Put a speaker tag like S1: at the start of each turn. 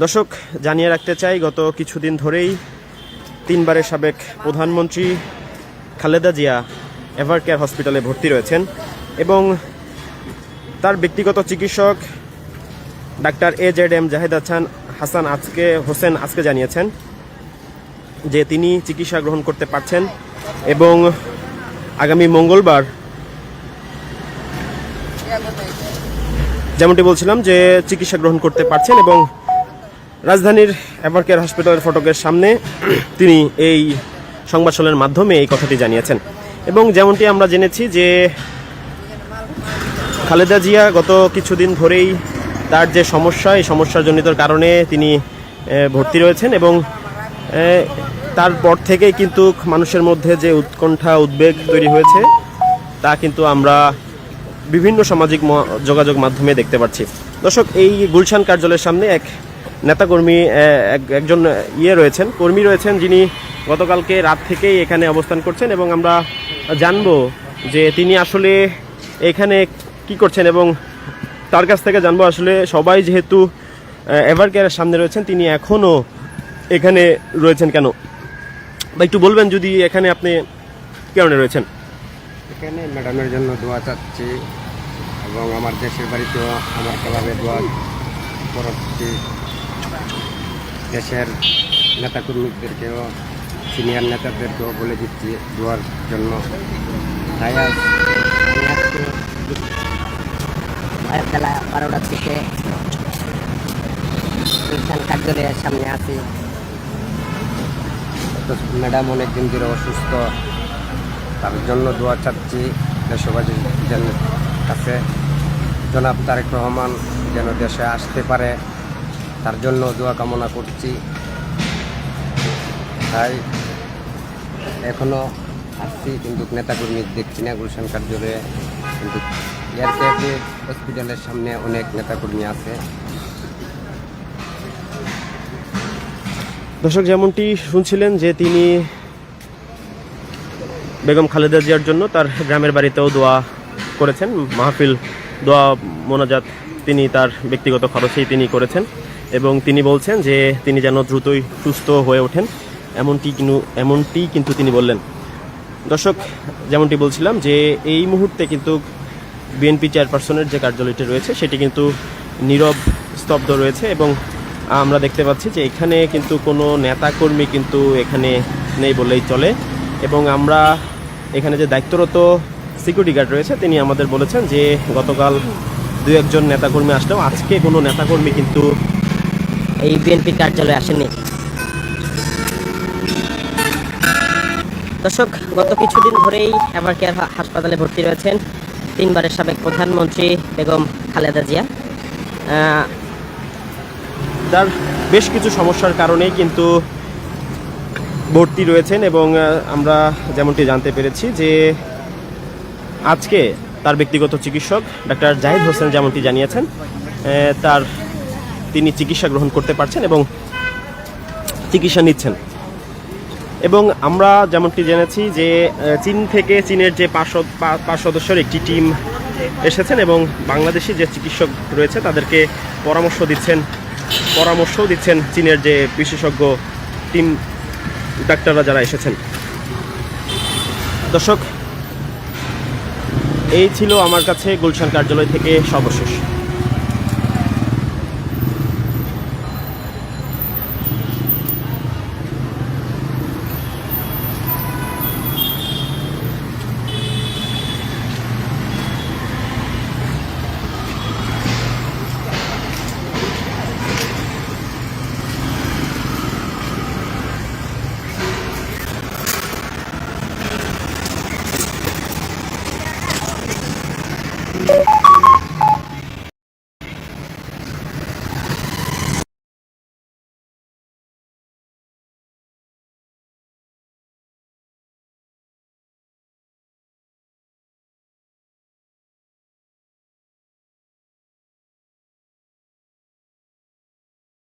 S1: দর্শক, জানিয়ে রাখতে চাই, গত কিছুদিন ধরেই তিনবারের সাবেক প্রধানমন্ত্রী খালেদা জিয়া এভার কেয়ার হসপিটালে ভর্তি রয়েছেন এবং তার ব্যক্তিগত চিকিৎসক doctor A Z M Zahed Hasan Hasan আজকে, হোসেন আজকে জানিয়েছেন যে তিনি চিকিৎসা গ্রহণ করতে পারছেন এবং আগামী মঙ্গলবার যেমনটি বলছিলাম যে চিকিৎসা গ্রহণ করতে পারছেন এবং রাজধানীর এভারকেয়ার হসপিটালের ফটকের সামনে তিনি এই সংবাদ সম্মেলনের মাধ্যমে এই কথাটি জানিয়েছেন। এবং যেমনটি আমরা জেনেছি যে খালেদা জিয়া গত কিছুদিন ধরেই তার যে সমস্যা, এই সমস্যার জনিতর কারণে তিনি ভর্তি রয়েছেন এবং তারপর থেকেই কিন্তু মানুষের মধ্যে যে উৎকণ্ঠা, উদ্বেগ তৈরি হয়েছে, তা কিন্তু আমরা বিভিন্ন সামাজিক যোগাযোগ মাধ্যমে দেখতে পাচ্ছি। দর্শক, এই গুলশান কার্যালয়ের সামনে এক নেতাকর্মী এক- একজন ইয়ে রয়েছেন, কর্মী রয়েছেন যিনি গতকালকে রাত থেকেই এখানে অবস্থান করছেন এবং আমরা জানব যে তিনি আসলে এখানে কি করছেন এবং তার কাছ থেকে জানব আসলে সবাই যেহেতু এভার কেয়ারের সামনে রয়েছেন, তিনি এখনও এখানে রয়েছেন কেন? বা একটু বলবেন যদি এখানে আপনি কেমন রয়েছেন?
S2: এখানে ম্যাডামের জন্য দোয়া চাচ্ছি এবং আমার দেশের বাড়িতেও আমার ক্লাবে দোয়া করছি। দেশের নেতাকর্মীদেরকেও সিনিয়র নেতাদেরকেও বলে দিচ্ছি দোয়ার জন্য। তাই আজ
S3: বেলা বারোটার দিকে কার্যালয়ের সামনে আছি।
S2: ম্যাডাম অনেকদিন ধরে অসুস্থ, তার জন্য দোয়া চাচ্ছি দেশবাসীর যেন কাছে। জনাব তারেক রহমান যেন দেশে আসতে পারে। তার জন্য দোয়া কামনা করছি। তাই এখনও আসছি, কিন্তু নেতাকর্মী দেখছি না, গুলশান কার্যালয়ে। কিন্তু এয়ারপোর্টে হসপিটালের সামনে অনেক নেতাকর্মী আছে।
S1: দর্শক, যেমনটি শুনছিলেন যে তিনি বেগম খালেদা জিয়ার জন্য তার গ্রামের বাড়িতেও দোয়া করেছেন। মাহফিল, দোয়া মোনাজাত তিনি তার ব্যক্তিগত খরচেই তিনি করেছেন। এবং তিনি বলছেন যে তিনি যেন দ্রুতই সুস্থ হয়ে ওঠেন। এমনটি কিন্তু এমনটি কিন্তু তিনি বললেন। দর্শক, যেমনটি বলছিলাম যে এই মুহূর্তে কিন্তু বিএনপি চেয়ারপারসনের যে কার্যালয়টি রয়েছে, সেটি কিন্তু নীরব, স্তব্ধ রয়েছে এবং আমরা দেখতে পাচ্ছি যে এখানে কিন্তু কোনো নেতাকর্মী কিন্তু এখানে নেই বলেই চলে এবং আমরা এখানে যে দায়িত্বরত সিকিউরিটি গার্ড রয়েছে, তিনি আমাদের বলেছেন যে গতকাল দু একজন নেতাকর্মী আসলেও আজকে কোনো নেতাকর্মী কিন্তু
S3: এই বিএনপি কার্যালয়ে আসেনি দর্শক, গত কিছুদিন ধরেই এভার কেয়ার হাসপাতালে ভর্তি রয়েছেন তিনবারের সাবেক প্রধানমন্ত্রী বেগম খালেদা জিয়া।
S1: তার বেশ কিছু সমস্যার কারণেই কিন্তু ভর্তি রয়েছেন এবং আমরা যেমনটি জানতে পেরেছি যে আজকে তার ব্যক্তিগত চিকিৎসক ডাক্তার জাহিদ হোসেন যেমনটি জানিয়েছেন তার তিনি চিকিৎসা গ্রহণ করতে পারছেন এবং চিকিৎসা নিচ্ছেন। এবং আমরা যেমনটি জেনেছি যে চীন থেকে চীনের যে পাঁচ পাঁচ সদস্যের একটি টিম এসেছেন এবং বাংলাদেশি যে চিকিৎসক রয়েছে, তাদেরকে পরামর্শ দিচ্ছেন, পরামর্শও দিচ্ছেন চীনের যে বিশেষজ্ঞ টিম ডাক্তাররা যারা এসেছেন। দর্শক, এই ছিল আমার কাছে গুলশান কার্যালয় থেকে সর্বশেষ।